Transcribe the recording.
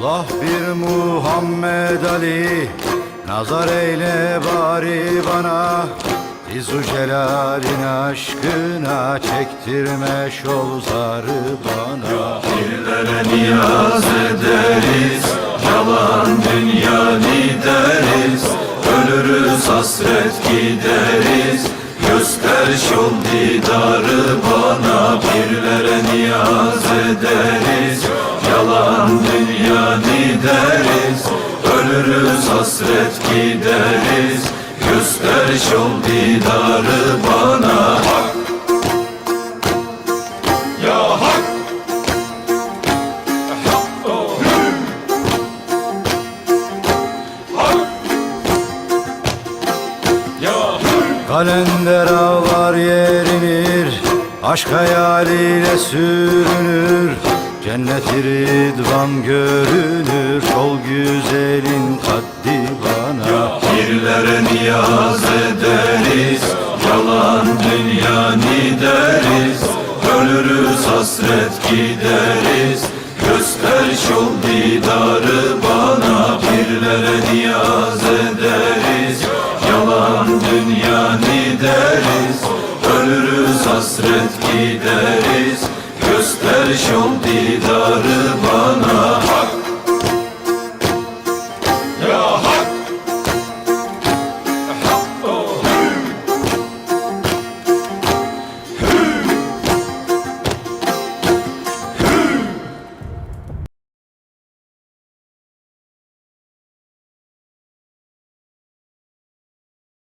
Muhammed Ali Nazar eyle bari bana. İzu Celal'in aşkına Çektirme şol zarı bana. Pirlere niyaz ederiz Yalan dünya lideriz. Ölürüz hasret gideriz Göster şol didarı bana. Pirlere niyaz ederiz Yalan dünya lideriz Ölürüz hasret gideriz. Göster şol didarı bana. Ya hak. Kalender ağlar yerinir Aşk hayaliyle sürünür Cennet-i Ridvan görünür Şol güzelin kaddi bana. Pirlere niyaz ederiz Yalan dünya deriz Ölürüz hasret gideriz Göster şol didarı bana. Pirlere niyaz ederiz Yalan dünya deriz Ölürüz hasret gideriz Göster şol didarı bana